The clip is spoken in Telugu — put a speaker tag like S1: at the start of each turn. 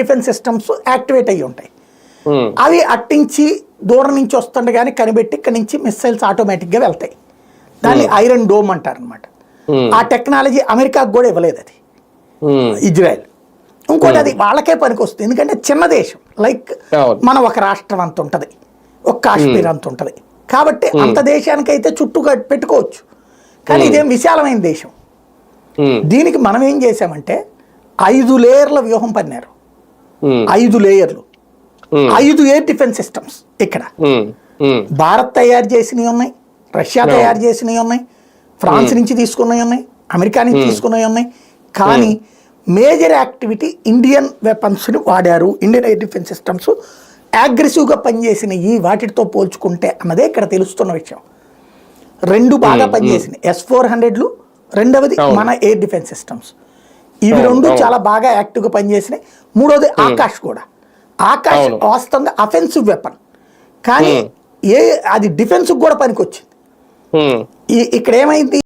S1: డిఫెన్స్ సిస్టమ్స్ యాక్టివేట్ అయ్యి ఉంటాయి. అవి అట్టించి దూరం నుంచి వస్తుండగానే కనిపెట్టి ఇక్కడి నుంచి మిస్సైల్స్ ఆటోమేటిక్గా వెళ్తాయి. దాన్ని ఐరన్ డోమ్ అంటారు అనమాట. ఆ టెక్నాలజీ అమెరికాకు కూడా ఇవ్వలేదు అది. ఇజ్రాయెల్. ఇంకోటి అది వాళ్ళకే పనికొస్తుంది. ఎందుకంటే చిన్న దేశం. లైక్. మన ఒక రాష్ట్రం అంత ఉంటుంది. ఒక కాశ్మీర్ అంత ఉంటుంది. కాబట్టి అంత దేశానికైతే చుట్టూ పెట్టుకోవచ్చు. కానీ ఇదేం విశాలమైన దేశం. దీనికి మనం ఏం చేసామంటే ఐదు లేయర్ల వ్యూహం పన్నారు ఐదు లేయర్లు.
S2: ఉమ్,
S1: ఐదు ఎయిర్ డిఫెన్స్ సిస్టమ్స్ ఇక్కడ.
S2: ఉమ్,
S1: భారత్ తయారు చేసినవి ఉన్నాయి రష్యా తయారు చేసినవి ఉన్నాయి ఫ్రాన్స్ నుంచి తీసుకున్నవి ఉన్నాయి అమెరికా నుంచి తీసుకున్నవి ఉన్నాయి. కానీ మేజర్ యాక్టివిటీ ఇండియన్ వెపన్స్ని వాడారు ఇండియన్ ఎయిర్ డిఫెన్స్ సిస్టమ్స్. అగ్రెసివ్గా పనిచేసిన ఈ వాటితో పోల్చుకుంటే అన్నదే ఇక్కడ తెలుస్తున్న విషయం. రెండు బాగా పనిచేసినాయి ఎస్ ఫోర్ హండ్రెడ్లు రెండవది మన ఎయిర్ డిఫెన్స్ సిస్టమ్స్. ఇవి రెండు. చాలా బాగా యాక్టివ్గా పనిచేసినాయి. మూడోది ఆకాష్ కూడా. ఆకాష్. వాస్తవంగా అఫెన్సివ్ వెపన్ కానీ ఏ అది డిఫెన్స్కి కూడా పనికొచ్చింది. ఇక్కడ ఏమైంది?